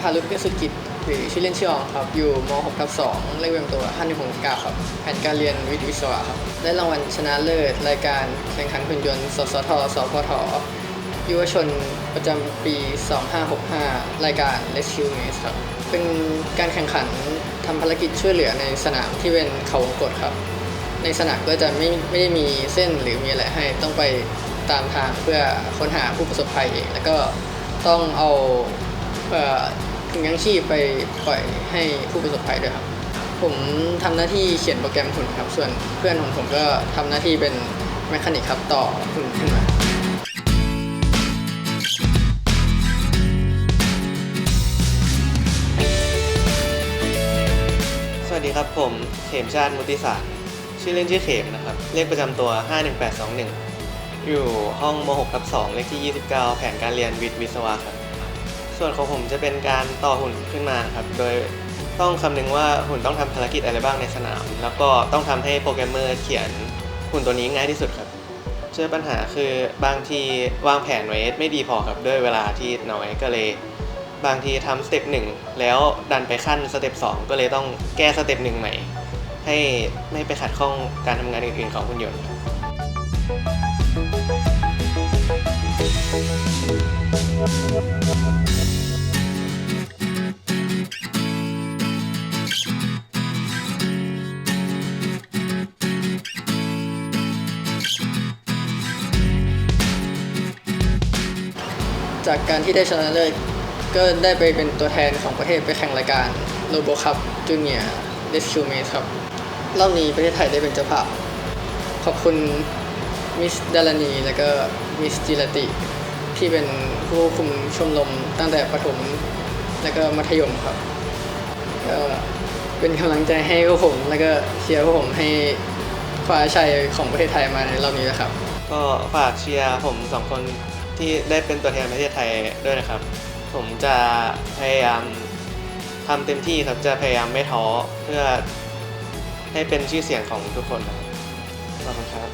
พารุพิสุกิจหรือชื่อเล่นชื่ออองครับ อยู่ม .6 ทับ2เลขเวมตัว5169ครับ แผนการเรียนวิทย์วิศวะครับ ได้รางวัลชนะเลิศ รายการแข่งขันหุ่นยนต์ สสท สพทยุวชนประจำปี 2565 รายการ Rescue Maze ครับ เป็นการแข่งขันทำภารกิจช่วยเหลือในสนามที่เป็นเขาวงกตครับ ในสนามก็จะไม่ไม่ได้มีเส้นหรือมีอะไรให้ต้องไปตามทางเพื่อค้นหาผู้ประสบภัยเอง แล้วก็ต้องเอา ถุงยังชีพไปปล่อยให้ผู้ประสบภัยด้วยครับ ผมทำหน้าที่เขียนโปรแกรมหุ่นครับ ส่วนเพื่อนของผมก็ทำหน้าที่เป็นแมคานิกครับต่อหุ่นขึ้นมาสวัสดีครับผมเขมชาติมุติศาสตร์ชื่อเล่นชื่อเขมนะครับ เลขประจำตัว 51821 อยู่ห้องม .6 ทับ2เลขที่ 29 แผนการเรียนวิทย์วิศวะครับ ส่วนของผมจะเป็นการต่อหุ่นขึ้นมาครับ โดยต้องคำนึงว่าหุ่นต้องทำภารกิจอะไรบ้างในสนาม แล้วก็ต้องทำให้โปรแกรมเมอร์เขียนหุ่นตัวนี้ง่ายที่สุดครับเจอปัญหาคือบางทีวางแผนไว้ไม่ดีพอครับด้วยเวลาที่น้อยก็เลย บางทีทำสเต็ปหนึ่งแล้วดันไปขั้นสเต็ปสองก็เลยต้องแก้สเต็ปหนึ่งใหม่ ให้ไม่ไปขัดข้องการทำงานอื่นๆของหุ่นยนต์ครับ จากการที่ได้ชนะเลิศก็ได้ไปเป็นตัวแทนของประเทศไปแข่งรายการโ o โบคัพจูเนียร์เดสคิวเมสครับรอบนี้ประเทศไทยได้เป็นเจ้าภาพ ขอบคุณมิสดารณีและก็มิสจิรติ ที่เป็นผู้คุมชมรมตั้งแต่ประถมและก็มัธยมครับก็เป็นกำลังใจให้พวกผม แล้วก็เชียร์พวกผมให้คว้าชัยของประเทศไทยมาในรอบนี้นะครับ ก็ฝากเชียร์ผมสองคนที่ได้เป็นตัวแทนประเทศไทยด้วยนะครับ ผมจะพยายามทำเต็มที่ครับจะพยายามไม่ท้อเพื่อให้เป็นชื่อเสียงของทุกคนนะขอบคุณครับ